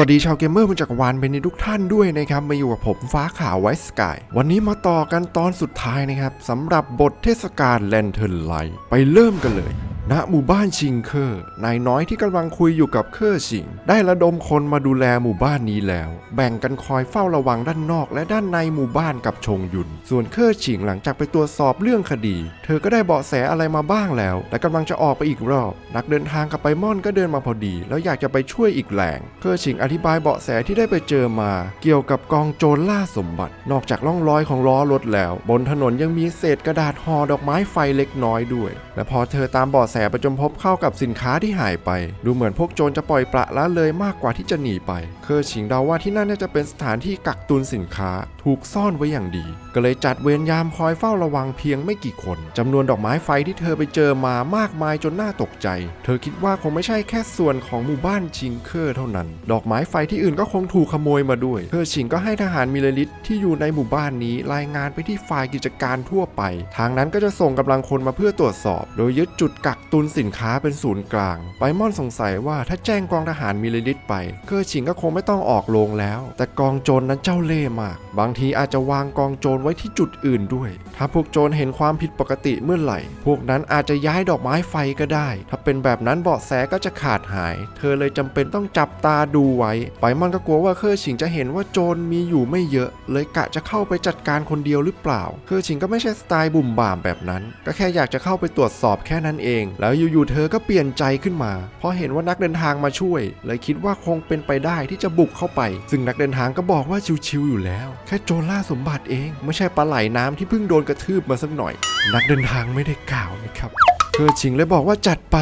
วัสดีชาวเกมเมอร์บนจักรวาลเป็นทุกท่านด้วยนะครับ มาอยู่กับผมฟ้าขาวไวสกาย วันนี้มาต่อกันตอนสุดท้ายนะครับสำหรับบทเทศกาลแลนเทิร์นไลท์ไปเริ่มกันเลย ณหมู่บ้านชิงเคอร์นายน้อยที่กำลังคุยอยู่กับเคอร์ชิง ได้ระดมคนมาดูแลหมู่บ้านนี้แล้ว แบ่งกันคอยเฝ้าระวังด้านนอกและด้านในหมู่บ้านกับชงยุน ส่วนเคอร์ชิงหลังจากไปตรวจสอบเรื่องคดี เธอก็ได้เบาะแสอะไรมาบ้างแล้ว และกำลังจะออกไปอีกรอบ นักเดินทางกับไปม่อนก็เดินมาพอดี แล้วอยากจะไปช่วยอีกแหล่งเคอร์ชิงอธิบายเบาะแสที่ได้ไปเจอมา เกี่ยวกับกองโจรล่าสมบัติ นอกจากร่องรอยของล้อรถแล้ว บนถนนยังมีเศษกระดาษห่อดอกไม้ไฟเล็กน้อยด้วย และพอเธอตามเบาะแสไปจนพบเข้ากับสินค้าที่หายไป ดูเหมือนพวกโจรจะปล่อยปละละเลยมากกว่าที่จะหนีไป เคอร์ชิงเดาว่าที่นั่นน่าจะเป็นสถานที่กักตุนสินค้า ถูกซ่อนไว้อย่างดี ก็เลยจัดเวรยามคอยเฝ้าระวังเพียงไม่กี่คนจำนวนดอกไม้ไฟที่เธอไปเจอมามากมายจนน่าตกใจ เธอคิดว่าคงไม่ใช่แค่ส่วนของหมู่บ้านชิงเคอร์เท่านั้น ดอกไม้ไฟที่อื่นก็คงถูกขโมยมาด้วย เคอร์ชิงก็ให้ทหารมิลลิลิตที่อยู่ในหมู่บ้านนี้รายงานไปที่ฝ่ายกิจการทั่วไป ทางนั้นก็จะส่งกำลังคนมาเพื่อตรวจสอบ โดยยึดจุดกักตุนสินค้าเป็นศูนย์กลาง ไปมอนสงสัยว่าถ้าแจ้งกองทหารมิลลิลิตไปเคอร์ชิงก็คงไม่ต้องออกโรงแล้ว แต่กองโจรนั้นเจ้าเล่ห์มาก บางทีอาจจะวางกองโจรไว้ที่จุดอื่นด้วย ถ้าพวกโจรเห็นความผิดปกติเมื่อไหร่ พวกนั้นอาจจะย้ายดอกไม้ไฟก็ได้ ถ้าเป็นแบบนั้นเบาะแสก็จะขาดหาย เธอเลยจำเป็นต้องจับตาดูไว้ ไปมอนก็กลัวว่าเคอร์ชิงจะเห็นว่าโจรมีอยู่ไม่เยอะ เลยกะจะเข้าไปจัดการคนเดียวหรือเปล่า เคอร์ชิงก็ไม่ใช่สไตล์บุ่มบ่ามแบบนั้น ก็แค่อยากจะเข้าไปตรวจสอบแค่นั้นเองแล้วอยู่ๆเธอก็เปลี่ยนใจขึ้นมา เพราะเห็นว่านักเดินทางมาช่วย เลยคิดว่าคงเป็นไปได้ที่จะบุกเข้าไป ซึ่งนักเดินทางก็บอกว่าชิวๆอยู่แล้ว แค่โจรล่าสมบัติเอง ไม่ใช่ปลาไหลน้ำที่เพิ่งโดนกระทืบมาสักหน่อย นักเดินทางไม่ได้กล่าวนะครับ เคอชิงเลยบอกว่าจัดไป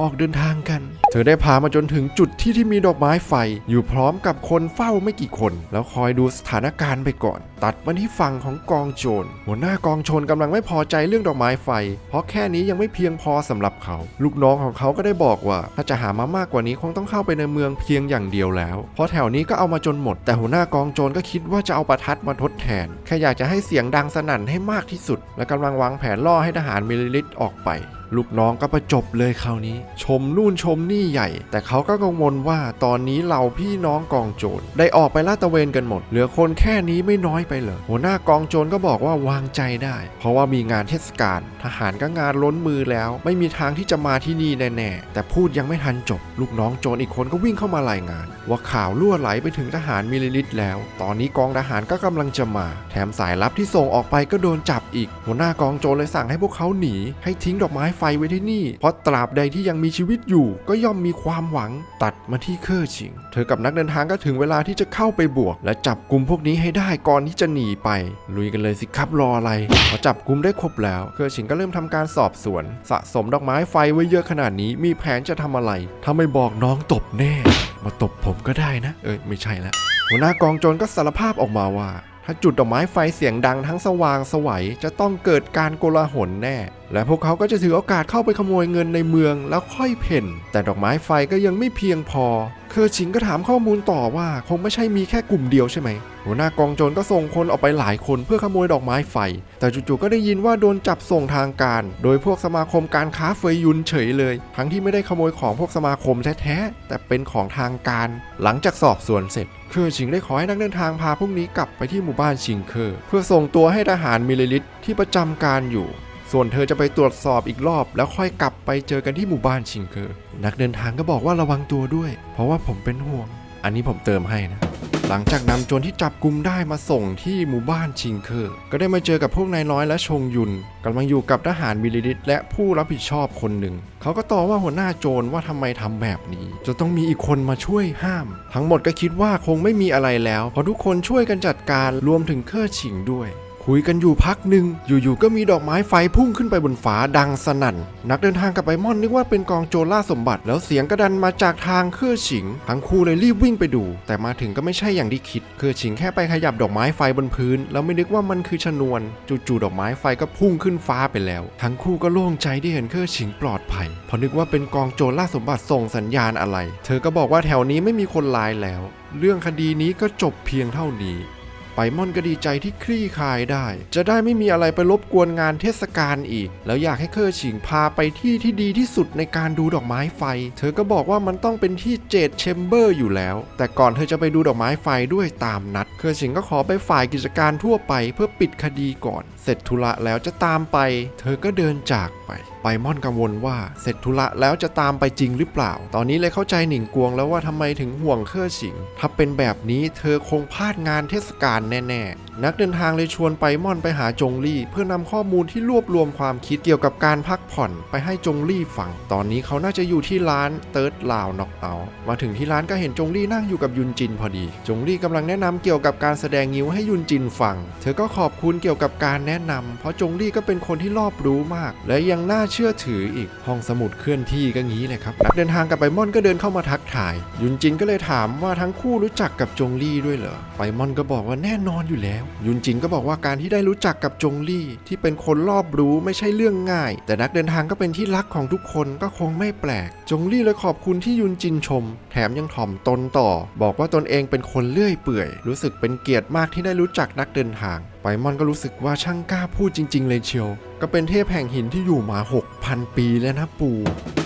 ออกเดินทางกัน เธอได้พามาจนถึงจุดที่ที่มีดอกไม้ไฟ อยู่พร้อมกับคนเฝ้าไม่กี่คน แล้วคอยดูสถานการณ์ไปก่อน ตัดมาที่ฝั่งของกองโจรหัวหน้ากองโจรกำลังไม่พอใจเรื่องดอกไม้ไฟ เพราะแค่นี้ยังไม่เพียงพอสำหรับเขา ลูกน้องของเขาก็ได้บอกว่า ถ้าจะหามามากกว่านี้คงต้องเข้าไปในเมืองเพียงอย่างเดียวแล้ว เพราะแถวนี้ก็เอามาจนหมด แต่หัวหน้ากองโจรก็คิดว่าจะเอาประทัดมาทดแทนแค่อยากจะให้เสียงดังสนั่นให้มากที่สุด และกำลังวางแผนล่อให้ทหารมิลลิลิตออกไป ลูกน้องก็ประจบเลยคราวนี้ ชมนู่นชมนี่ใหญ่ แต่เขาก็กังวลว่าตอนนี้เราพี่น้องกองโจรได้ออกไปลาดตระเวนกันหมด เหลือคนแค่นี้ไม่น้อยไปเหรอหัวหน้ากองโจรก็บอกว่าวางใจได้ เพราะว่ามีงานเทศกาลทหารก็งานล้นมือแล้ว ไม่มีทางที่จะมาที่นี่แน่ๆแต่พูดยังไม่ทันจบ ลูกน้องโจรอีกคนก็วิ่งเข้ามารายงาน ว่าข่าวล่วไหลไปถึงทหารมิลลิลิตแล้ว ตอนนี้กองทหารก็กำลังจะมา แถมสายลับที่ส่งออกไปก็โดนจับอีก หัวหน้ากองโจรเลยสั่งให้พวกเขาหนีให้ทิ้งดอกไม้ไฟไว้ที่นี่ เพราะตราบใดที่ยังมีชีวิตอยู่ ก็ย่อมมีความหวังตัดมาที่เคอร์ชิง เธอกับนักเดินทางก็ถึงเวลาที่จะเข้าไปบวก และจับกลุ่มพวกนี้ให้ได้ก่อนที่จะหนีไป ลุยกันเลยสิครับรออะไรพอจับกลุ่มได้ครบแล้ว เคอร์ชิงก็เริ่มทำการสอบสวน สะสมดอกไม้ไฟไว้เยอะขนาดนี้มีแผนจะทำอะไร ถ้าไม่บอกน้องตบแน่ มาตบผมก็ได้นะ เอ้ยไม่ใช่ละหัวหน้ากองโจรก็สารภาพออกมาว่า ถ้าจุดดอกไม้ไฟเสียงดังทั้งสว่างสวัยจะต้องเกิดการโกลาหลแน่ และพวกเขาก็จะถือโอกาสเข้าไปขโมยเงินในเมืองแล้วค่อยเพ่น แต่ดอกไม้ไฟก็ยังไม่เพียงพอ เคอร์ชิงก็ถามข้อมูลต่อว่าคงไม่ใช่มีแค่กลุ่มเดียวใช่ไหม หัวหน้ากองโจรก็ส่งคนออกไปหลายคนเพื่อขโมยดอกไม้ไฟ แต่จู่ๆก็ได้ยินว่าโดนจับส่งทางการ โดยพวกสมาคมการค้าเฟยยุนเฉยเลย ทั้งที่ไม่ได้ขโมยของพวกสมาคมแท้ๆแต่เป็นของทางการ หลังจากสอบสวนเสร็จเคอร์ชิงได้ขอให้นักเดินทางพาพวกนี้กลับไปที่หมู่บ้านชิงเคอร์เพื่อส่งตัวให้ทหารมิลลิลิตที่ประจำการอยู่ ส่วนเธอจะไปตรวจสอบอีกรอบแล้วค่อยกลับไปเจอกันที่หมู่บ้านชิงเคอร์นักเดินทางก็บอกว่าระวังตัวด้วย เพราะว่าผมเป็นห่วง อันนี้ผมเติมให้นะ หลังจากนำโจรที่จับกลุมได้มาส่งที่หมู่บ้านชิงเคอร์ก็ได้มาเจอกับพวกนายน้อยและชงยุนกำลังอยู่กับทหารมิลิลิตและผู้รับผิดชอบคนหนึ่ง เขาก็ต่อว่าหัวหน้าโจรว่าทำไมทำแบบนี้ จะต้องมีอีกคนมาช่วยห้าม ทั้งหมดก็คิดว่าคงไม่มีอะไรแล้วเพราะทุกคนช่วยกันจัดการรวมถึงเคอร์ชิงด้วย คุยกันอยู่พักหนึ่งอยู่ๆก็มีดอกไม้ไฟพุ่งขึ้นไปบนฟ้าดังสนั่น นักเดินทางกับไบมอนนึกว่าเป็นกองโจรล่าสมบัติ แล้วเสียงกระดันมาจากทางเครือฉิง ทั้งคู่เลยรีบวิ่งไปดู แต่มาถึงก็ไม่ใช่อย่างที่คิด เครือฉิงแค่ไปขยับดอกไม้ไฟบนพื้น แล้วไม่นึกว่ามันคือชนวน จู่ๆดอกไม้ไฟก็พุ่งขึ้นฟ้าไปแล้ว ทั้งคู่ก็โล่งใจที่เห็นเครือฉิงปลอดภัยพราะนึกว่าเป็นกองโจรล่าสมบัติส่งสัญญาณอะไร เธอก็บอกว่าแถวนี้ไม่มีคนร้ายแล้ว เรื่องคดีนี้ก็จบเพียงเท่านี้ ไปมอนก็ดีใจที่คลี่คลายได้ จะได้ไม่มีอะไรไปรบกวนงานเทศกาลอีก แล้วอยากให้เคอร์ฉิงพาไปที่ที่ดีที่สุดในการดูดอกไม้ไฟ เธอก็บอกว่ามันต้องเป็นที่เจดเชมเบอร์อยู่แล้ว แต่ก่อนเธอจะไปดูดอกไม้ไฟด้วยตามนัด เคอร์ฉิงก็ขอไปฝ่ายกิจการทั่วไปเพื่อปิดคดีก่อน เสร็จธุระแล้วจะตามไป เธอก็เดินจากไป ไปมอนกังวลว่าเสร็จธุระแล้วจะตามไปจริงหรือเปล่า ตอนนี้เลยเข้าใจหนิงกวงแล้วว่าทำไมถึงห่วงเคอร์ฉิงถ้าเป็นแบบนี้เธอคงพลาดงานเทศกาลแน่ๆ นักเดินทางเลยชวนไปม่อนไปหาจงลี่เพื่อนำข้อมูลที่รวบรวมความคิดเกี่ยวกับการพักผ่อนไปให้จงลี่ฟัง ตอนนี้เขาน่าจะอยู่ที่ร้านเติร์ดลาวน็อกเอามาถึงที่ร้านก็เห็นจงลี่นั่งอยู่กับยุนจินพอดี จงลี่กำลังแนะนำเกี่ยวกับการแสดงงิ้วให้ยุนจินฟัง เธอก็ขอบคุณเกี่ยวกับการแนะนำเพราะจงลี่ก็เป็นคนที่รอบรู้มาก และยังน่าเชื่อถืออีกห้องสมุดเคลื่อนที่ก็งี้เลยครับนักเดินทางกับไปม่อนก็เดินเข้ามาทักทาย ยุนจินก็เลยถามว่าทั้งคู่รู้จักกับจงลี่ด้วยเหรอไปม่อนก็บอกว่าแน่นอนอยู่แล้วยุนจินก็บอกว่าการที่ได้รู้จักกับจงลี่ที่เป็นคนรอบรู้ไม่ใช่เรื่องง่าย แต่นักเดินทางก็เป็นที่รักของทุกคนก็คงไม่แปลก จงลี่เลยขอบคุณที่ยุนจินชม แถมยังถ่อมตนต่อ บอกว่าตนเองเป็นคนเลื่อยเปื่อย รู้สึกเป็นเกียรติมากที่ได้รู้จักนักเดินทางไปมอนก็รู้สึกว่าช่างกล้าพูดจริง ๆ เลยเชียว ก็เป็นเทพแห่งหินที่อยู่มา 6,000 ปีแล้วนะปู่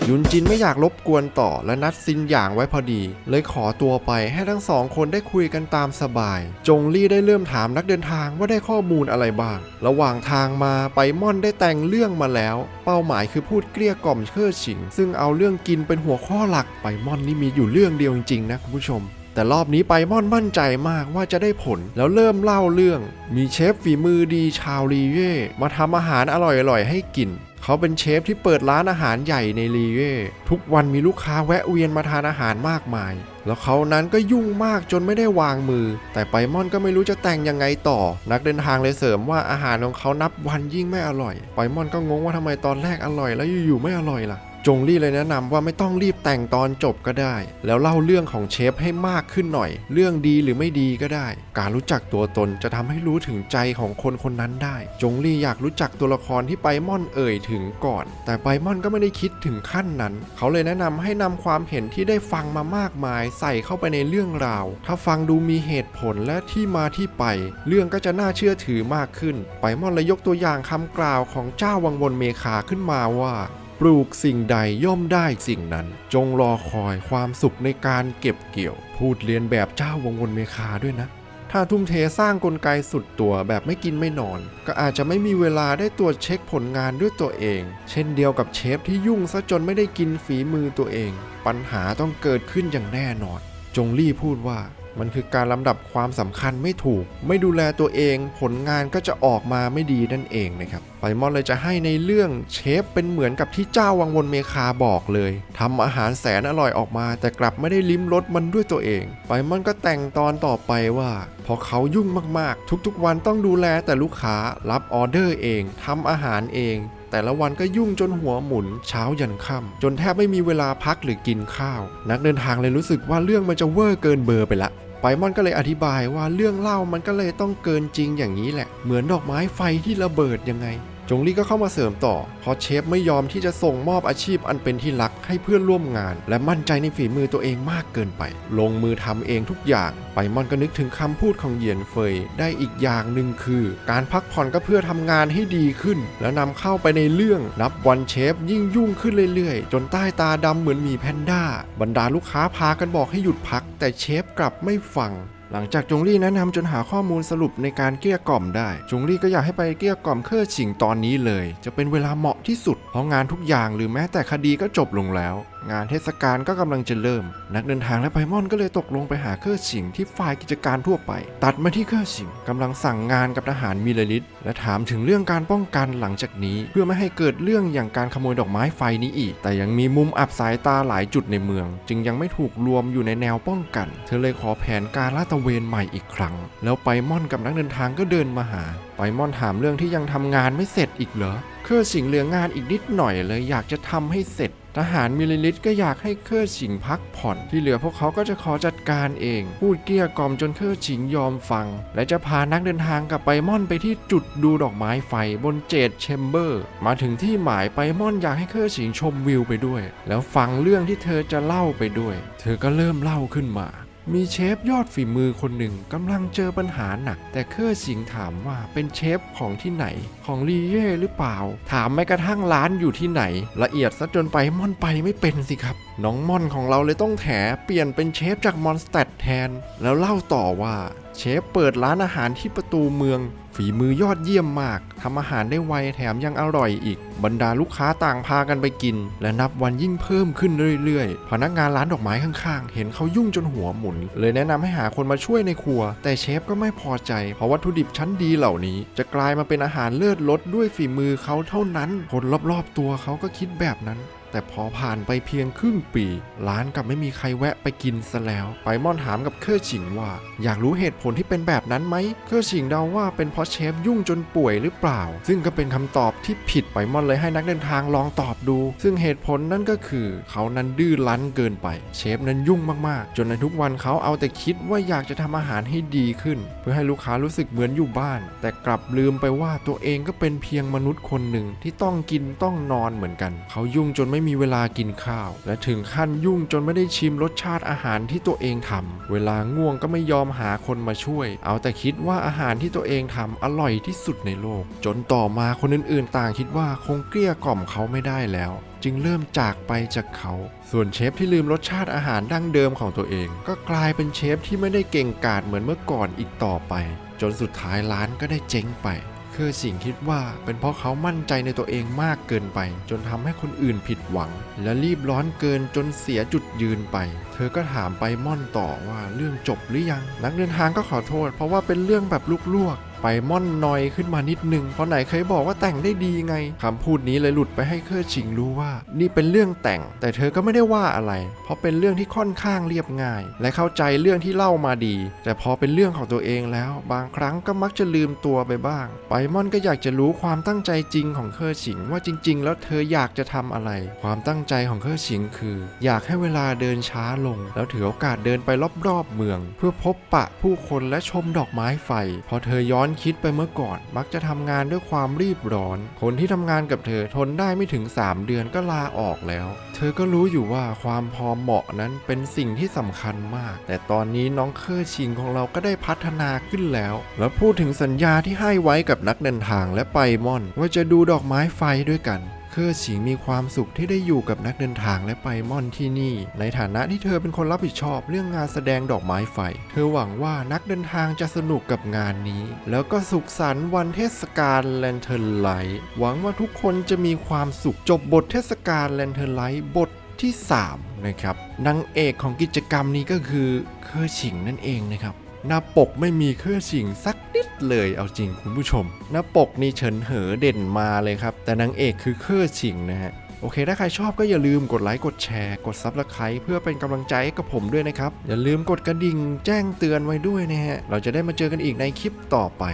ยุนจินไม่อยากรบกวนต่อและนัดซินหยางไว้พอดี เลยขอตัวไปให้ทั้งสองคนได้คุยกันตามสบาย จงลี่ได้เริ่มถามนักเดินทางว่าได้ข้อมูลอะไรบ้าง ระหว่างทางมาไปม่อนได้แต่งเรื่องมาแล้ว เป้าหมายคือพูดเกลี้ยกล่อมเชิดฉิง ซึ่งเอาเรื่องกินเป็นหัวข้อหลักไปม่อนนี่มีอยู่เรื่องเดียวจริงๆนะคุณผู้ชมแต่รอบนี้ไปม่อนมั่นใจมากว่าจะได้ผลแล้วเริ่มเล่าเรื่อง มีเชฟฝีมือดีชาวลีเย่มาทำอาหารอร่อยๆให้กิน เขาเป็นเชฟที่เปิดร้านอาหารใหญ่ในลีเย่ทุกวันมีลูกค้าแวะเวียนมาทานอาหารมากมาย แล้วเขานั้นก็ยุ่งมากจนไม่ได้วางมือ แต่ไปมอนก็ไม่รู้จะแต่งยังไงต่อ นักเดินทางเลยเสริมว่าอาหารของเขานับวันยิ่งไม่อร่อย ไปมอนก็งงว่าทำไมตอนแรกอร่อยแล้วอยู่ๆไม่อร่อยล่ะ จงลี่เลยแนะนำว่าไม่ต้องรีบแต่งตอนจบก็ได้ แล้วเล่าเรื่องของเชฟให้มากขึ้นหน่อย เรื่องดีหรือไม่ดีก็ได้ การรู้จักตัวตนจะทำให้รู้ถึงใจของคนคนนั้นได้ จงลี่อยากรู้จักตัวละครที่ไปม่อนเอ่ยถึงก่อน แต่ไปม่อนก็ไม่ได้คิดถึงขั้นนั้น เขาเลยแนะนำให้นำความเห็นที่ได้ฟังมามากมาย ใส่เข้าไปในเรื่องราว ถ้าฟังดูมีเหตุผลและที่มาที่ไป เรื่องก็จะน่าเชื่อถือมากขึ้น ไปม่อนเลยยกตัวอย่างคำกล่าวของเจ้าวังวนเมคาขึ้นมาว่า ปลูกสิ่งใดย่อมได้สิ่งนั้น จงรอคอยความสุขในการเก็บเกี่ยว พูดเรียนแบบเจ้าวังวนเมคาด้วยนะ ถ้าทุ่มเทสร้างกลไกสุดตัวแบบไม่กินไม่นอน ก็อาจจะไม่มีเวลาได้ตรวจเช็คผลงานด้วยตัวเอง เช่นเดียวกับเชฟที่ยุ่งซะจนไม่ได้กินฝีมือตัวเอง ปัญหาต้องเกิดขึ้นอย่างแน่นอน จงลี่พูดว่า มันคือการลำดับความสำคัญไม่ถูก ไม่ดูแลตัวเอง ผลงานก็จะออกมาไม่ดีนั่นเองนะครับไปมอนเลยจะให้ในเรื่องเชฟเป็นเหมือนกับที่เจ้าวังวนเมคาบอกเลยทำอาหารแสนอร่อยออกมา แต่กลับไม่ได้ลิ้มรสมันด้วยตัวเอง ไปมอนก็แต่งตอนต่อไปว่า พอเขายุ่งมากๆ ทุกๆวันต้องดูแลแต่ลูกค้ารับออเดอร์เองทำอาหารเอง แต่ละวันก็ยุ่งจนหัวหมุนเช้ายันค่ำจนแทบไม่มีเวลาพักหรือกินข้าว นักเดินทางเลยรู้สึกว่าเรื่องมันจะเวอร์เกินเบอร์ไปละไปมอนก็เลยอธิบายว่าเรื่องเล่ามันก็เลยต้องเกินจริงอย่างนี้แหละ เหมือนดอกไม้ไฟที่ระเบิดยังไง จงลี่ก็เข้ามาเสริมต่อเพราะเชฟไม่ยอมที่จะส่งมอบอาชีพอันเป็นที่รักให้เพื่อนร่วมงาน และมั่นใจในฝีมือตัวเองมากเกินไป ลงมือทำเองทุกอย่าง ไปมอนก็นึกถึงคำพูดของเหยียนเฟยได้อีกอย่างหนึ่งคือ การพักผ่อนก็เพื่อทำงานให้ดีขึ้น แล้วนำเข้าไปในเรื่องนับวันเชฟยิ่งยุ่งขึ้นเรื่อยๆ จนใต้ตาดำเหมือนมีแพนด้า บรรดาลูกค้าพากันบอกให้หยุดพัก แต่เชฟกลับไม่ฟัง หลังจากจงลี่แนะนำจนหาข้อมูลสรุปในการเกลี้ยกล่อมได้ จงลี่ก็อยากให้ไปเกลี้ยกล่อมเครือฉิงตอนนี้เลย จะเป็นเวลาเหมาะที่สุด เพราะงานทุกอย่างหรือแม้แต่คดีก็จบลงแล้ว งานเทศกาลก็กำลังจะเริ่ม นักเดินทางและไพมอนก็เลยตกลงไปหาเครือฉิงที่ฝ่ายกิจการทั่วไป ตัดมาที่เครือฉิงกำลังสั่งงานกับทหารมิลลิตและถามถึงเรื่องการป้องกันหลังจากนี้ เพื่อไม่ให้เกิดเรื่องอย่างการขโมยดอกไม้ไฟนี้อีก แต่ยังมีมุมอับสายตาหลายจุดในเมือง จึงยังไม่ถูกรวมอยู่ในแนวป้องกัน เธอเลยขอแผนการลาดตระเวนใหม่อีกครั้ง แล้วไปมอนกับนักเดินทางก็เดินมาหาไปมอนถามเรื่องที่ยังทำงานไม่เสร็จอีกเหรอเครือสิงเหลืองานอีกนิดหน่อยเลยอยากจะทำให้เสร็จ ทหารมิลลิลิตก็อยากให้เครือชิงพักผ่อน ที่เหลือพวกเขาก็จะขอจัดการเอง พูดเกลี้ยกล่อมจนเครือชิงยอมฟัง และจะพานักเดินทางกับไปม่อนไปที่จุดดูดอกไม้ไฟบนเจดแชมเบอร์ มาถึงที่หมายไปม่อนอยากให้เครือชิงชมวิวไปด้วย แล้วฟังเรื่องที่เธอจะเล่าไปด้วย เธอก็เริ่มเล่าขึ้นมา มีเชฟยอดฝีมือคนหนึ่งกำลังเจอปัญหาหนัก แต่เคอร์สิงถามว่าเป็นเชฟของที่ไหน ของลีเย่หรือเปล่า ถามแม้กระทั่งร้านอยู่ที่ไหน ละเอียดซะจนไปม่อนไปไม่เป็นสิครับ น้องม่อนของเราเลยต้องแถเปลี่ยนเป็นเชฟจากมอนสเตดแทน แล้วเล่าต่อว่าเชฟเปิดร้านอาหารที่ประตูเมือง ฝีมือยอดเยี่ยมมากทำอาหารได้ไวแถมยังอร่อยอีก บรรดาลูกค้าต่างพากันไปกิน และนับวันยิ่งเพิ่มขึ้นเรื่อยๆ พนักงานร้านดอกไม้ข้างๆ เห็นเขายุ่งจนหัวหมุน เลยแนะนำให้หาคนมาช่วยในครัว แต่เชฟก็ไม่พอใจ เพราะวัตถุดิบชั้นดีเหล่านี้ จะกลายมาเป็นอาหารเลิศรสด้วยฝีมือเขาเท่านั้นคนรอบๆตัวเขาก็คิดแบบนั้น แต่พอผ่านไปเพียงครึ่งปี ร้านกลับไม่มีใครแวะไปกินซะแล้วไปม่อนถามกับเคอร์ชิงว่า อยากรู้เหตุผลที่เป็นแบบนั้นไหมเคอร์ชิงเดาว่าเป็นเพราะเชฟยุ่งจนป่วยหรือเปล่า ซึ่งก็เป็นคำตอบที่ผิดไปม่อนเลยให้นักเดินทางลองตอบดู ซึ่งเหตุผลนั่นก็คือ เขานั้นดื้อรั้นเกินไป เชฟนั้นยุ่งมากๆ จนในทุกวันเขาเอาแต่คิดว่าอยากจะทำอาหารให้ดีขึ้น เพื่อให้ลูกค้ารู้สึกเหมือนอยู่บ้าน แต่กลับลืมไปว่าตัวเองก็เป็นเพียงมนุษย์คนหนึ่งที่ต้องกินต้องนอนเหมือนกัน เขายุ่งจนไม่มีเวลากินข้าว และถึงขั้นยุ่งจนไม่ได้ชิมรสชาติอาหารที่ตัวเองทำเวลาง่วงก็ไม่ยอมหาคนมาช่วย เอาแต่คิดว่าอาหารที่ตัวเองทำอร่อยที่สุดในโลก จนต่อมาคนอื่นๆ ต่างคิดว่าคงเกลี้ยกล่อมเขาไม่ได้แล้วจึงเริ่มจากไปจากเขา ส่วนเชฟที่ลืมรสชาติอาหารดั้งเดิมของตัวเอง ก็กลายเป็นเชฟที่ไม่ได้เก่งกาจเหมือนเมื่อก่อนอีกต่อไป จนสุดท้ายร้านก็ได้เจ๊งไป คือสิ่งคิดว่าเป็นเพราะเขามั่นใจในตัวเองมากเกินไป จนทำให้คนอื่นผิดหวัง และรีบร้อนเกินจนเสียจุดยืนไป เธอก็ถามไปม่อนต่อว่าเรื่องจบหรือยัง นักเดินทางก็ขอโทษ เพราะว่าเป็นเรื่องแบบลวกไปม่อนนอยขึ้นมานิดนึง เพราะไหนเคยบอกว่าแต่งได้ดีไงคำพูดนี้เลยหลุดไปให้เคอร์ชิงรู้ว่า นี่เป็นเรื่องแต่ง แต่เธอก็ไม่ได้ว่าอะไร เพราะเป็นเรื่องที่ค่อนข้างเรียบง่าย และเข้าใจเรื่องที่เล่ามาดี แต่พอเป็นเรื่องของตัวเองแล้ว บางครั้งก็มักจะลืมตัวไปบ้าง ไปม่อนก็อยากจะรู้ความตั้งใจจริงของเคอร์ชิงว่าจริง ๆ แล้วเธออยากจะทำอะไร ความตั้งใจของเคอร์ชิงคือ อยากให้เวลาเดินช้าลง แล้วถือโอกาสเดินไปรอบๆเมือง เพื่อพบปะผู้คนและชมดอกไม้ไฟ พอเธอย้อนคิดไปเมื่อก่อน มักจะทำงานด้วยความรีบร้อน คนที่ทำงานกับเธอทนได้ไม่ถึง 3 เดือนก็ลาออกแล้ว เธอก็รู้อยู่ว่าความพอเหมาะนั้นเป็นสิ่งที่สำคัญมาก แต่ตอนนี้น้องเคอร์ชิงของเราก็ได้พัฒนาขึ้นแล้ว แล้วพูดถึงสัญญาที่ให้ไว้กับนักเดินทางและไปมอน ว่าจะดูดอกไม้ไฟด้วยกัน เคอร์ฉิงมีความสุขที่ได้อยู่กับนักเดินทางและไปม่อนที่นี่ ในฐานะที่เธอเป็นคนรับผิดชอบเรื่องงานแสดงดอกไม้ไฟ เธอหวังว่านักเดินทางจะสนุกกับงานนี้ แล้วก็สุขสันต์วันเทศกาลแลนเทิร์นไลท์หวังว่าทุกคนจะมีความสุขจบบทเทศกาลแลนเทิร์นไลท์บทที่ 3 นะครับนางเอกของกิจกรรมนี้ก็คือเคอร์ฉิงนั่นเองนะครับ หน้าปกไม่มีเครื่องฉิงสักนิดเลยเอาจริงคุณผู้ชม หน้าปกนี่เฉินเหอเด่นมาเลยครับ แต่นางเอกคือเครื่องฉิงนะฮะโอเค ถ้าใครชอบก็อย่าลืมกดไลค์ กดแชร์ กดซับสไคร b e เพื่อเป็นกำลังใจให้กับผมด้วยนะครับ อย่าลืมกดกระดิ่งแจ้งเตือนไว้ด้วยนะฮะ เราจะได้มาเจอกันอีกในคลิปต่อไป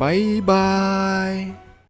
บายบาย